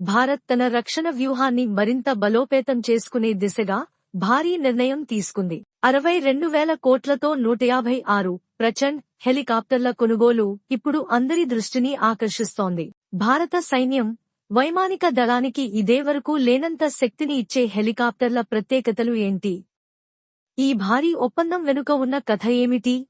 భారత్ తన రక్షణ వ్యూహాన్ని మరింత బలోపేతం చేసుకునే దిశగా భారీ నిర్ణయం తీసుకుంది. అరవై రెండు వేల కోట్లతో నూట యాభై ఆరు ప్రచండ్ హెలికాప్టర్ల కొనుగోలు ఇప్పుడు అందరి దృష్టిని ఆకర్షిస్తోంది. భారత సైన్యం వైమానిక దళానికి ఇదే వరకు లేనంత శక్తిని ఇచ్చే హెలికాప్టర్ల ప్రత్యేకతలు ఏంటి? ఈ భారీ ఒప్పందం వెనుక ఉన్న కథ ఏమిటి?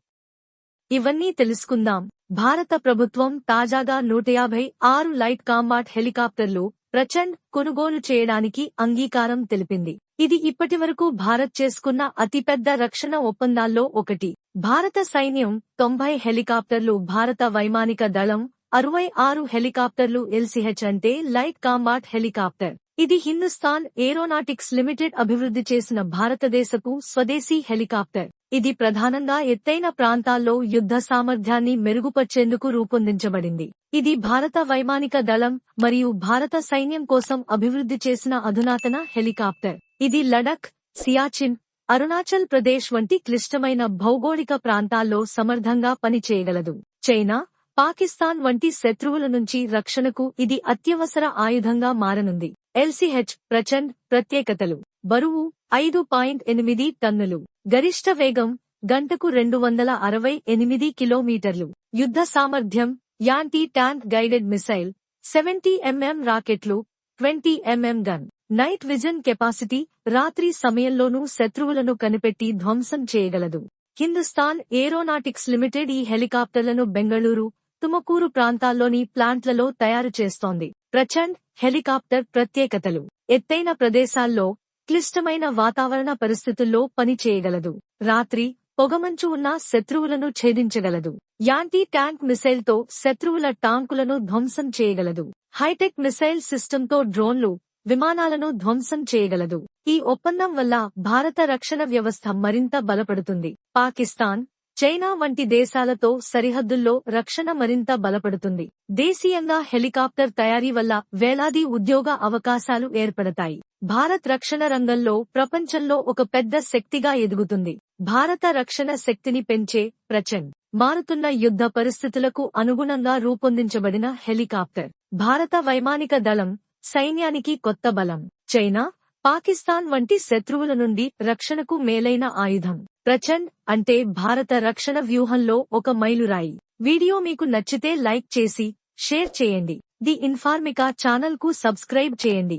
ఇవన్నీ తెలుసుకుందాం. భారత ప్రభుత్వం తాజాగా నూట యాభై ఆరు లైట్ కాంబాట్ హెలికాప్టర్లు ప్రచండ్ కొనుగోలు చేయడానికి అంగీకారం తెలిపింది. ఇది ఇప్పటివరకు భారత్ చేసుకున్న అతిపెద్ద రక్షణ ఒప్పందాల్లో ఒకటి. భారత సైన్యం తొంభై హెలికాప్టర్లు భారత వైమానిక దళం అరవై ఆరు హెలికాప్టర్లు ఎల్సిహెచ్ అంటే లైట్ కాంబాట్ హెలికాప్టర్. ఇది హిందుస్థాన్ ఏరోనాటిక్స్ లిమిటెడ్ అభివృద్ధి చేసిన భారతదేశపు స్వదేశీ హెలికాప్టర్. ఇది ప్రధానంగా ఎత్తైన ప్రాంతాల్లో యుద్ధ సామర్థ్యాన్ని మెరుగుపర్చేందుకు రూపొందించబడింది. ఇది భారత వైమానిక దళం మరియు భారత సైన్యం కోసం అభివృద్ధి చేసిన అధునాతన హెలికాప్టర్. ఇది లడక్ సియాచిన్ అరుణాచల్ ప్రదేశ్ వంటి క్లిష్టమైన భౌగోళిక ప్రాంతాల్లో సమర్థంగా పనిచేయగలదు. చైనా పాకిస్తాన్ వంటి శత్రువుల నుంచి రక్షణకు ఇది అత్యవసర ఆయుధంగా మారనుంది. ఎల్సిహెచ్ ప్రచండ్ ప్రత్యేకతలు. బరువు ఐదు పాయింట్ ఎనిమిది టన్నులు. గరిష్ట వేగం గంటకు రెండు వందల అరవై ఎనిమిది కిలోమీటర్లు. యుద్ధ సామర్థ్యం anti tank guided missile seventy MM రాకెట్లు twenty MM gun. Night vision capacity రాత్రి సమయంలోనూ శత్రువులను కనిపెట్టి ధ్వంసం చేయగలదు. హిందుస్థాన్ ఏరోనాటిక్స్ లిమిటెడ్ ఈ హెలికాప్టర్లను బెంగళూరు తుమకూరు ప్రాంతాల్లోని ప్లాంట్లలో తయారు చేస్తోంది. ప్రచండ్ హెలికాప్టర్ ప్రత్యేకతలు. ఎత్తైన ప్రదేశాల్లో క్లిష్టమైన వాతావరణ పరిస్థితుల్లో పనిచేయగలదు రాత్రి పొగమంచు ఉన్న శత్రువులను ఛేదించగలదు. యాంటీ ట్యాంక్ మిసైల్తో శత్రువుల టాంకులను ధ్వంసం చేయగలదు. హైటెక్ మిసైల్ సిస్టంతో డ్రోన్లు విమానాలను ధ్వంసం చేయగలదు. ఈ ఒప్పందం వల్ల భారత రక్షణ వ్యవస్థ మరింత బలపడుతుంది. పాకిస్తాన్ చైనా వంటి దేశాలతో సరిహద్దుల్లో రక్షణ మరింత బలపడుతుంది. దేశీయంగా హెలికాప్టర్ తయారీ వల్ల వేలాది ఉద్యోగ అవకాశాలు ఏర్పడతాయి. భారత్ రక్షణ రంగంలో ప్రపంచంలో ఒక పెద్ద శక్తిగా ఎదుగుతుంది. భారత రక్షణ శక్తిని పెంచే ప్రచండ్ మారుతున్న యుద్ధ పరిస్థితులకు అనుగుణంగా రూపొందించబడిన హెలికాప్టర్. భారత వైమానిక దళం సైన్యానికి కొత్త బలం. చైనా పాకిస్తాన్ వంటి శత్రువుల నుండి రక్షణకు మేలైన ఆయుధం. ప్రచండ్ అంటే భారత రక్షణ వ్యూహంలో ఒక మైలురాయి. వీడియో మీకు నచ్చితే లైక్ చేసి షేర్ చేయండి. ది ఇన్ఫార్మికా ఛానల్కు సబ్స్క్రైబ్ చేయండి.